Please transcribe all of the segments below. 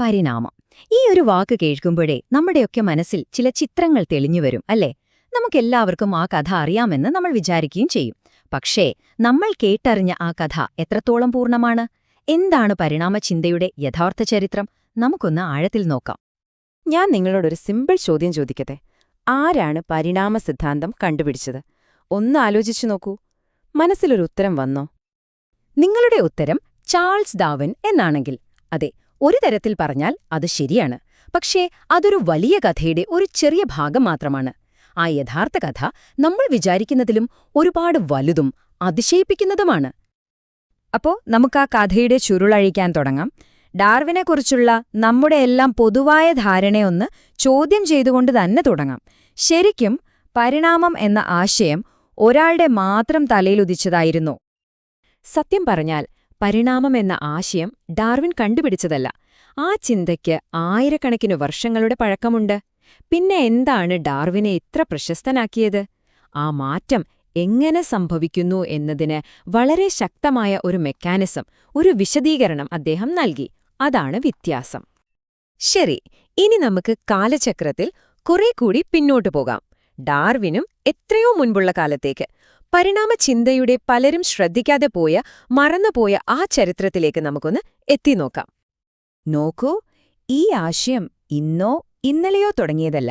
പരിണാമം. ഈ ഒരു വാക്ക് കേൾക്കുമ്പോഴേ നമ്മുടെയൊക്കെ മനസ്സിൽ ചില ചിത്രങ്ങൾ തെളിഞ്ഞുവരും അല്ലേ? നമുക്കെല്ലാവർക്കും ആ കഥ അറിയാമെന്ന് നമ്മൾ വിചാരിക്കുകയും ചെയ്യും. പക്ഷേ നമ്മൾ കേട്ടറിഞ്ഞ ആ കഥ എത്രത്തോളം പൂർണമാണ്? എന്താണ് പരിണാമചിന്തയുടെ യഥാർത്ഥ ചരിത്രം? നമുക്കൊന്ന് ആഴത്തിൽ നോക്കാം. ഞാൻ നിങ്ങളോടൊരു സിമ്പിൾ ചോദ്യം ചോദിക്കട്ടെ? ആരാണ് പരിണാമ സിദ്ധാന്തം കണ്ടുപിടിച്ചത്? ഒന്ന് ആലോചിച്ചു നോക്കൂ. മനസ്സിലൊരു ഉത്തരം വന്നോ? നിങ്ങളുടെ ഉത്തരം ചാൾസ് ഡാവിൻ എന്നാണെങ്കിൽ. അതെ ഒരു തരത്തിൽ പറഞ്ഞാൽ അത് ശരിയാണ്. പക്ഷേ അതൊരു വലിയ കഥയുടെ ഒരു ചെറിയ ഭാഗം മാത്രമാണ്. ആ യഥാർത്ഥ കഥ നമ്മൾ വിചാരിക്കുന്നതിലും ഒരുപാട് വലുതും അതിശയിപ്പിക്കുന്നതുമാണ്. അപ്പോ നമുക്ക് ആ കഥയുടെ ചുരുളഴിക്കാൻ തുടങ്ങാം. ഡാർവിനെക്കുറിച്ചുള്ള നമ്മുടെ എല്ലാം പൊതുവായ ധാരണയൊന്ന് ചോദ്യം ചെയ്തുകൊണ്ട് തന്നെ തുടങ്ങാം. ശരിക്കും പരിണാമം എന്ന ആശയം ഒരാളുടെ മാത്രം തലയിലുദിച്ചതായിരുന്നു സത്യം പറഞ്ഞാൽ പരിണാമം എന്ന ആശയം ഡാർവിൻ കണ്ടുപിടിച്ചതല്ല. ആ ചിന്തയ്ക്ക് ആയിരക്കണക്കിന് വർഷങ്ങളുടെ പഴക്കമുണ്ട്. പിന്നെ എന്താണ് ഡാർവിനെ ഇത്ര പ്രശസ്തനാക്കിയത്? ആ മാറ്റം എങ്ങനെ സംഭവിക്കുന്നു എന്നതിന് വളരെ ശക്തമായ ഒരു മെക്കാനിസം ഒരു വിശദീകരണം അദ്ദേഹം നൽകി. അതാണ് വ്യത്യാസം. ശരി ഇനി നമുക്ക് കാലചക്രത്തിൽ കുറെ കൂടി പിന്നോട്ടു പോകാം. ഡാർവിനും എത്രയോ മുൻപുള്ള കാലത്തേക്ക്. പരിണാമചിന്തയുടെ പലരും ശ്രദ്ധിക്കാതെ പോയ മറന്നുപോയ ആ ചരിത്രത്തിലേക്ക് നമുക്കൊന്ന് എത്തിനോക്കാം നോക്കൂ ഈ ആശയം ഇന്നോ ഇന്നലെയോ തുടങ്ങിയതല്ല.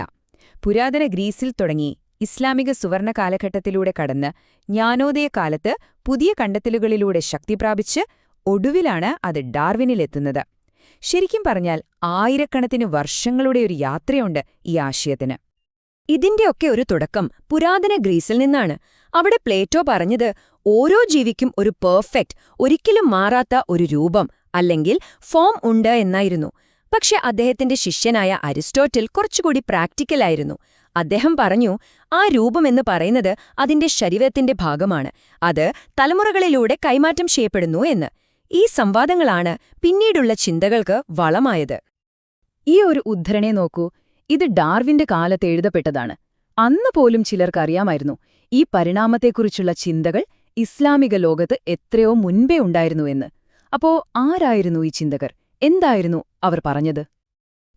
പുരാതന ഗ്രീസിൽ തുടങ്ങി ഇസ്ലാമിക സുവർണ കാലഘട്ടത്തിലൂടെ കടന്ന് ജ്ഞാനോദയ കാലത്ത് പുതിയ കണ്ടെത്തലുകളിലൂടെ ശക്തി പ്രാപിച്ച് ഒടുവിലാണ് അത് ഡാർവിനിലെത്തുന്നത്. ശരിക്കും പറഞ്ഞാൽ ആയിരക്കണക്കിന് വർഷങ്ങളുടെ ഒരു യാത്രയുണ്ട് ഈ ആശയത്തിന്. ഇതിന്റെയൊക്കെ ഒരു തുടക്കം പുരാതന ഗ്രീസിൽ നിന്നാണ്. അവിടെ പ്ലേറ്റോ പറഞ്ഞത് ഓരോ ജീവിക്കും ഒരു പെർഫെക്റ്റ് ഒരിക്കലും മാറാത്ത ഒരു രൂപം അല്ലെങ്കിൽ ഫോം ഉണ്ട് എന്നായിരുന്നു. പക്ഷെ അദ്ദേഹത്തിന്റെ ശിഷ്യനായ അരിസ്റ്റോട്ടിൽ കുറച്ചുകൂടി പ്രാക്ടിക്കലായിരുന്നു അദ്ദേഹം പറഞ്ഞു ആ രൂപമെന്ന് പറയുന്നത് അതിന്റെ ശരീരത്തിന്റെ ഭാഗമാണ്. അത് തലമുറകളിലൂടെ കൈമാറ്റം ചെയ്യപ്പെടുന്നു എന്ന്. ഈ സംവാദങ്ങളാണ് പിന്നീടുള്ള ചിന്തകൾക്ക് വളമായത്. ഈ ഒരു ഉദ്ധരണെ നോക്കൂ ഇത് ഡാർവിന്റെ കാലത്ത് എഴുതപ്പെട്ടതാണ്. അന്ന് പോലും ചിലർക്കറിയാമായിരുന്നു ഈ പരിണാമത്തെക്കുറിച്ചുള്ള ചിന്തകൾ ഇസ്ലാമിക ലോകത്ത് എത്രയോ മുൻപേ ഉണ്ടായിരുന്നുവെന്ന് അപ്പോ ആരായിരുന്നു ഈ ചിന്തകർ? എന്തായിരുന്നു അവർ പറഞ്ഞത്?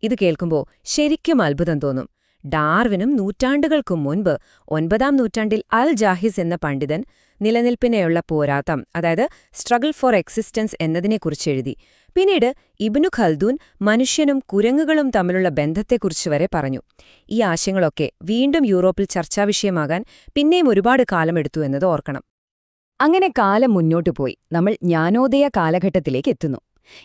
ഇത് കേൾക്കുമ്പോൾ ശരിക്കും അത്ഭുതം തോന്നും. ഡാർവിനും നൂറ്റാണ്ടുകൾക്കും മുൻപ് ഒൻപതാം നൂറ്റാണ്ടിൽ അൽ ജാഹിസ് എന്ന പണ്ഡിതൻ നിലനിൽപ്പിനെയുള്ള പോരാട്ടം അതായത് സ്ട്രഗിൾ ഫോർ എക്സിസ്റ്റൻസ് എന്നതിനെക്കുറിച്ച് എഴുതി. പിന്നീട് ഇബ്നു ഖൽദൂൻ മനുഷ്യനും കുരങ്ങുകളും തമ്മിലുള്ള ബന്ധത്തെക്കുറിച്ച് വരെ പറഞ്ഞു. ഈ ആശയങ്ങളൊക്കെ വീണ്ടും യൂറോപ്പിൽ ചർച്ചാവിഷയമാകാൻ പിന്നെയും ഒരുപാട് കാലമെടുത്തു എന്നത് ഓർക്കണം. അങ്ങനെ കാലം മുന്നോട്ടു പോയി. നമ്മൾ ജ്ഞാനോദയ കാലഘട്ടത്തിലേക്ക് എത്തുന്നു.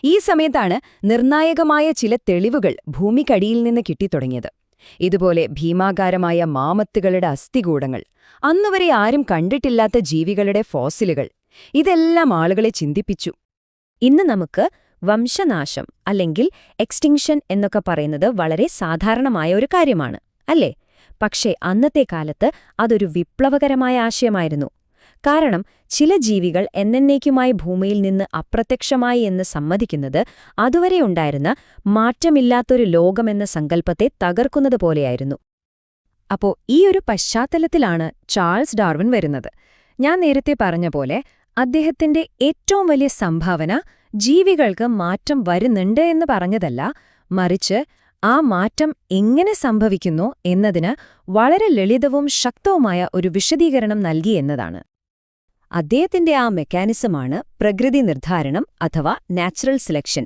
ഈ സമയത്താണ് നിർണായകമായ ചില തെളിവുകൾ ഭൂമിക്കടിയിൽ നിന്ന് കിട്ടിത്തുടങ്ങിയത്. ഇതുപോലെ ഭീമാകാരമായ മാമത്തുകളുടെ അസ്ഥികൂടങ്ങൾ. അന്നുവരെ ആരും കണ്ടിട്ടില്ലാത്ത ജീവികളുടെ ഫോസിലുകൾ. ഇതെല്ലാം ആളുകളെ ചിന്തിപ്പിച്ചു. ഇന്ന് നമുക്ക് വംശനാശം അല്ലെങ്കിൽ എക്സ്റ്റിങ്ഷൻ എന്നൊക്കെ പറയുന്നത് വളരെ സാധാരണമായ ഒരു കാര്യമാണ് അല്ലേ? പക്ഷേ അന്നത്തെ കാലത്ത് അതൊരു വിപ്ലവകരമായ ആശയമായിരുന്നു. കാരണം ചില ജീവികൾ എന്നേക്കുമായി ഭൂമിയിൽ നിന്ന് അപ്രത്യക്ഷമായി എന്ന് സമ്മതിക്കുന്നത് അതുവരെ ഉണ്ടായിരുന്ന മാറ്റമില്ലാത്തൊരു ലോകമെന്ന സങ്കല്പത്തെ തകർക്കുന്നത് പോലെയായിരുന്നു. അപ്പോ ഈ ഒരു പശ്ചാത്തലത്തിലാണ് ചാൾസ് ഡാർവിൻ വരുന്നത്. ഞാൻ നേരത്തെ പറഞ്ഞ പോലെ അദ്ദേഹത്തിന്റെ ഏറ്റവും വലിയ സംഭാവന ജീവികൾക്ക് മാറ്റം വരുന്നുണ്ട് എന്ന് പറഞ്ഞതല്ല മറിച്ച് ആ മാറ്റം എങ്ങനെ സംഭവിക്കുന്നു എന്നതിന് വളരെ ലളിതവും ശക്തവുമായ ഒരു വിശദീകരണം നൽകി എന്നതാണ്. അദ്ദേഹത്തിന്റെ ആ മെക്കാനിസമാണ് പ്രകൃതി നിർദ്ധാരണം അഥവാ നാച്ചുറൽ സെലക്ഷൻ.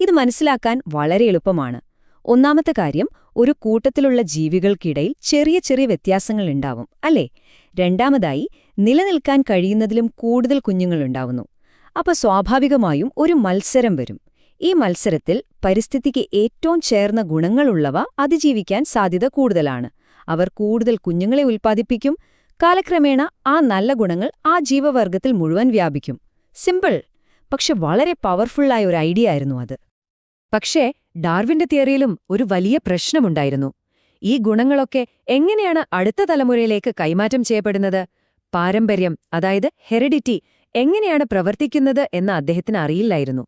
ഇത് മനസ്സിലാക്കാൻ വളരെ എളുപ്പമാണ്. ഒന്നാമത്തെ കാര്യം ഒരു കൂട്ടത്തിലുള്ള ജീവികൾക്കിടയിൽ ചെറിയ ചെറിയ വ്യത്യാസങ്ങൾ ഉണ്ടാവും അല്ലേ? രണ്ടാമതായി നിലനിൽക്കാൻ കഴിയുന്നതിലും കൂടുതൽ കുഞ്ഞുങ്ങളുണ്ടാവുന്നു അപ്പൊ സ്വാഭാവികമായും ഒരു മത്സരം വരും. ഈ മത്സരത്തിൽ പരിസ്ഥിതിക്ക് ഏറ്റവും ചേർന്ന ഗുണങ്ങളുള്ളവ അതിജീവിക്കാൻ സാധ്യത കൂടുതലാണ്. അവർ കൂടുതൽ കുഞ്ഞുങ്ങളെ ഉൽപ്പാദിപ്പിക്കും കാലക്രമേണ ആ നല്ല ഗുണങ്ങൾ ആ ജീവവർഗത്തിൽ മുഴുവൻ വ്യാപിക്കും. സിമ്പിൾ പക്ഷെ വളരെ പവർഫുള്ളായ ഒരു ഐഡിയ ആയിരുന്നു അത്. പക്ഷേ ഡാർവിന്റെ തിയറിയിലും ഒരു വലിയ പ്രശ്നമുണ്ടായിരുന്നു. ഈ ഗുണങ്ങളൊക്കെ എങ്ങനെയാണ് അടുത്ത തലമുറയിലേക്ക് കൈമാറ്റം ചെയ്യപ്പെടുന്നത്? പാരമ്പര്യം അതായത് ഹെറിഡിറ്റി എങ്ങനെയാണ് പ്രവർത്തിക്കുന്നത് എന്ന് അദ്ദേഹത്തിന് അറിയില്ലായിരുന്നു.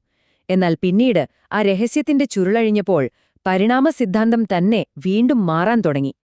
എന്നാൽ പിന്നീട് ആ രഹസ്യത്തിന്റെ ചുരുളഴിഞ്ഞപ്പോൾ പരിണാമ സിദ്ധാന്തം തന്നെ വീണ്ടും മാറാൻ തുടങ്ങി.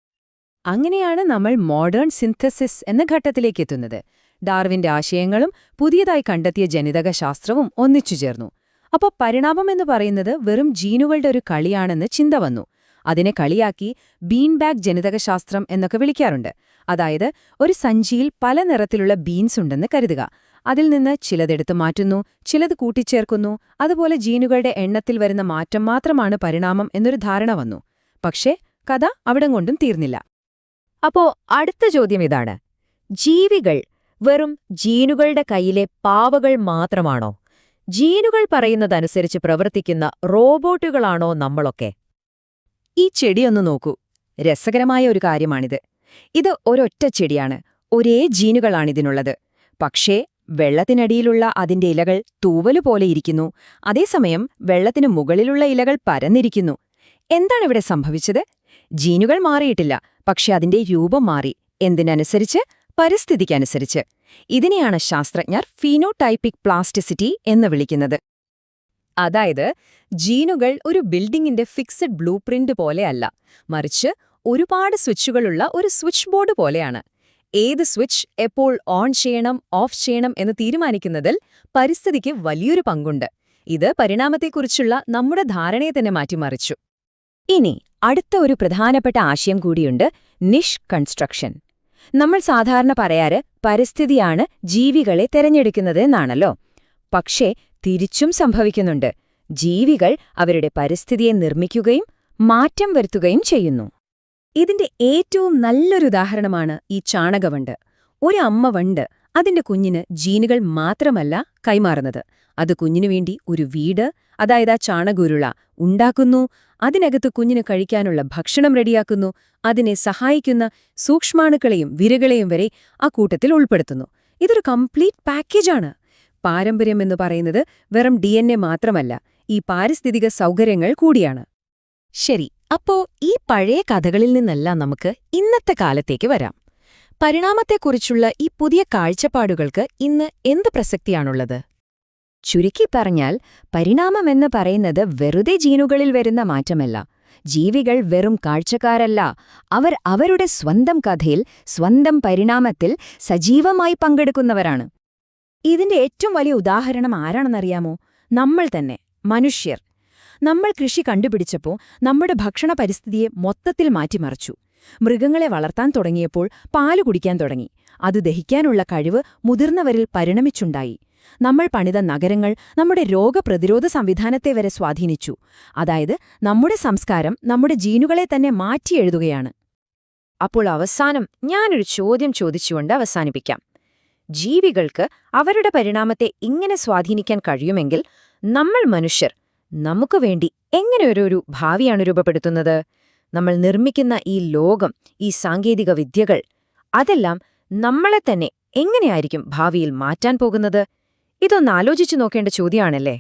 അങ്ങനെയാണ് നമ്മൾ മോഡേൺ സിന്തസിസ് എന്ന ഘട്ടത്തിലേക്ക് എത്തുന്നത് ഡാർവിന്റെ ആശയങ്ങളും പുതിയതായി കണ്ടെത്തിയ ജനിതക ശാസ്ത്രവും ഒന്നിച്ചു ചേർന്നു. അപ്പോൾ പരിണാമം എന്ന് പറയുന്നത് വെറും ജീനുകളുടെ ഒരു കളിയാണെന്ന് ചിന്ത വന്നു. അതിനെ കളിയാക്കി ബീൻബാഗ് ജനിതകശാസ്ത്രം എന്നൊക്കെ വിളിക്കാറുണ്ട്. അതായത് ഒരു സഞ്ചിയിൽ പല നിറത്തിലുള്ള ബീൻസ് ഉണ്ടെന്ന് കരുതുക. അതിൽ നിന്ന് ചിലതെടുത്ത് മാറ്റുന്നു ചിലത് കൂട്ടിച്ചേർക്കുന്നു അതുപോലെ ജീനുകളുടെ എണ്ണത്തിൽ വരുന്ന മാറ്റം മാത്രമാണ് പരിണാമം എന്നൊരു ധാരണ വന്നു. പക്ഷേ കഥ അവിടം കൊണ്ടും തീർന്നില്ല. അപ്പോ അടുത്ത ചോദ്യം ഇതാണ്. ജീവികൾ വെറും ജീനുകളുടെ കയ്യിലെ പാവകൾ മാത്രമാണോ? ജീനുകൾ പറയുന്നതനുസരിച്ച് പ്രവർത്തിക്കുന്ന റോബോട്ടുകളാണോ നമ്മളൊക്കെ? ഈ ചെടിയൊന്ന് നോക്കൂ. രസകരമായ ഒരു കാര്യമാണിത്. ഇത് ഒരൊറ്റ ചെടിയാണ്. ഒരേ ജീനുകളാണിതിനുള്ളത്. പക്ഷേ വെള്ളത്തിനടിയിലുള്ള അതിന്റെ ഇലകൾ തൂവലുപോലെ ഇരിക്കുന്നു. അതേസമയം വെള്ളത്തിനു മുകളിലുള്ള ഇലകൾ പരന്നിരിക്കുന്നു. എന്താണിവിടെ സംഭവിച്ചത്? ജീനുകൾ മാറിയിട്ടില്ല. പക്ഷെ അതിന്റെ രൂപം മാറി. എന്തിനനുസരിച്ച്? പരിസ്ഥിതിക്കനുസരിച്ച്. ഇതിനെയാണ് ശാസ്ത്രജ്ഞർ ഫീനോടൈപ്പിക് പ്ലാസ്റ്റിസിറ്റി എന്ന് വിളിക്കുന്നത്. അതായത് ജീനുകൾ ഒരു ബിൽഡിംഗിന്റെ ഫിക്സഡ് ബ്ലൂ പോലെയല്ല മറിച്ച് ഒരുപാട് സ്വിച്ചുകളുള്ള ഒരു സ്വിച്ച് ബോർഡ് പോലെയാണ്. ഏത് സ്വിച്ച് എപ്പോൾ ഓൺ ചെയ്യണം ഓഫ് ചെയ്യണം എന്ന് തീരുമാനിക്കുന്നതിൽ പരിസ്ഥിതിക്ക് വലിയൊരു പങ്കുണ്ട്. ഇത് പരിണാമത്തെക്കുറിച്ചുള്ള നമ്മുടെ ധാരണയെ തന്നെ മാറ്റിമറിച്ചു. ഇനി അടുത്ത ഒരു പ്രധാനപ്പെട്ട ആശയം കൂടിയുണ്ട് നിഷ് കൺസ്ട്രക്ഷൻ നമ്മൾ സാധാരണ പറയാറ് പരിസ്ഥിതിയാണ് ജീവികളെ തെരഞ്ഞെടുക്കുന്നത് എന്നാണല്ലോ. പക്ഷേ തിരിച്ചും സംഭവിക്കുന്നുണ്ട്. ജീവികൾ അവരുടെ പരിസ്ഥിതിയെ നിർമ്മിക്കുകയും മാറ്റം വരുത്തുകയും ചെയ്യുന്നു. ഇതിന്റെ ഏറ്റവും നല്ലൊരു ഉദാഹരണമാണ് ഈ ചാണകവണ്ട്. ഒരു അമ്മ വണ്ട് അതിന്റെ കുഞ്ഞിന് ജീനുകൾ മാത്രമല്ല കൈമാറുന്നത്. അത് കുഞ്ഞിനു വേണ്ടി ഒരു വീട് അതായത് ആ ചാണകുരുള ഉണ്ടാക്കുന്നു. അതിനകത്ത് കുഞ്ഞിന് കഴിക്കാനുള്ള ഭക്ഷണം റെഡിയാക്കുന്നു. അതിനെ സഹായിക്കുന്ന സൂക്ഷ്മാണുക്കളെയും വിരകളെയും വരെ ആ കൂട്ടത്തിൽ ഉൾപ്പെടുത്തുന്നു. ഇതൊരു കംപ്ലീറ്റ് പാക്കേജാണ്. പാരമ്പര്യം എന്ന് പറയുന്നത് വെറും ഡി മാത്രമല്ല ഈ പാരിസ്ഥിതിക സൗകര്യങ്ങൾ കൂടിയാണ്. ശരി അപ്പോ ഈ പഴയ കഥകളിൽ നിന്നെല്ലാം നമുക്ക് ഇന്നത്തെ കാലത്തേക്ക് വരാം. പരിണാമത്തെക്കുറിച്ചുള്ള ഈ പുതിയ കാഴ്ചപ്പാടുകൾക്ക് ഇന്ന് എന്ത് പ്രസക്തിയാണുള്ളത്? ചുരുക്കി പറഞ്ഞാൽ പരിണാമമെന്ന് പറയുന്നത് വെറുതെ ജീനുകളിൽ വരുന്ന മാറ്റമല്ല. ജീവികൾ വെറും കാഴ്ചക്കാരല്ല. അവർ അവരുടെ സ്വന്തം കഥയിൽ സ്വന്തം പരിണാമത്തിൽ സജീവമായി പങ്കെടുക്കുന്നവരാണ്. ഇതിന്റെ ഏറ്റവും വലിയ ഉദാഹരണം ആരാണെന്നറിയാമോ? നമ്മൾ തന്നെ മനുഷ്യർ. നമ്മൾ കൃഷി കണ്ടുപിടിച്ചപ്പോൾ നമ്മുടെ ഭക്ഷണ പരിസ്ഥിതിയെ മൊത്തത്തിൽ മാറ്റിമറിച്ചു. മൃഗങ്ങളെ വളർത്താൻ തുടങ്ങിയപ്പോൾ പാൽ കുടിക്കാൻ തുടങ്ങി. അത് ദഹിക്കാനുള്ള കഴിവ് മുതിർന്നവരിൽ പരിണമിച്ചുണ്ടായി. നമ്മൾ പണിത നഗരങ്ങൾ നമ്മുടെ രോഗപ്രതിരോധ സംവിധാനത്തെ വരെ സ്വാധീനിച്ചു. അതായത് നമ്മുടെ സംസ്കാരം നമ്മുടെ ജീനുകളെ തന്നെ മാറ്റിയെഴുതുകയാണ് അപ്പോൾ അവസാനം ഞാനൊരു ചോദ്യം ചോദിച്ചുകൊണ്ട് അവസാനിപ്പിക്കാം. ജീവികൾക്ക് അവരുടെ പരിണാമത്തെ ഇങ്ങനെ സ്വാധീനിക്കാൻ കഴിയുമെങ്കിൽ നമ്മൾ മനുഷ്യർ നമുക്ക് വേണ്ടി എങ്ങനെയൊരു ഭാവിയാണ് രൂപപ്പെടുത്തുന്നത്? നമ്മൾ നിർമ്മിക്കുന്ന ഈ ലോകം ഈ സാങ്കേതിക വിദ്യകൾ അതെല്ലാം നമ്മളെ തന്നെ എങ്ങനെയായിരിക്കും ഭാവിയിൽ മാറ്റാൻ പോകുന്നത്? ഇതൊന്ന് ആലോചിച്ചു നോക്കേണ്ട ചോദ്യമാണല്ലേ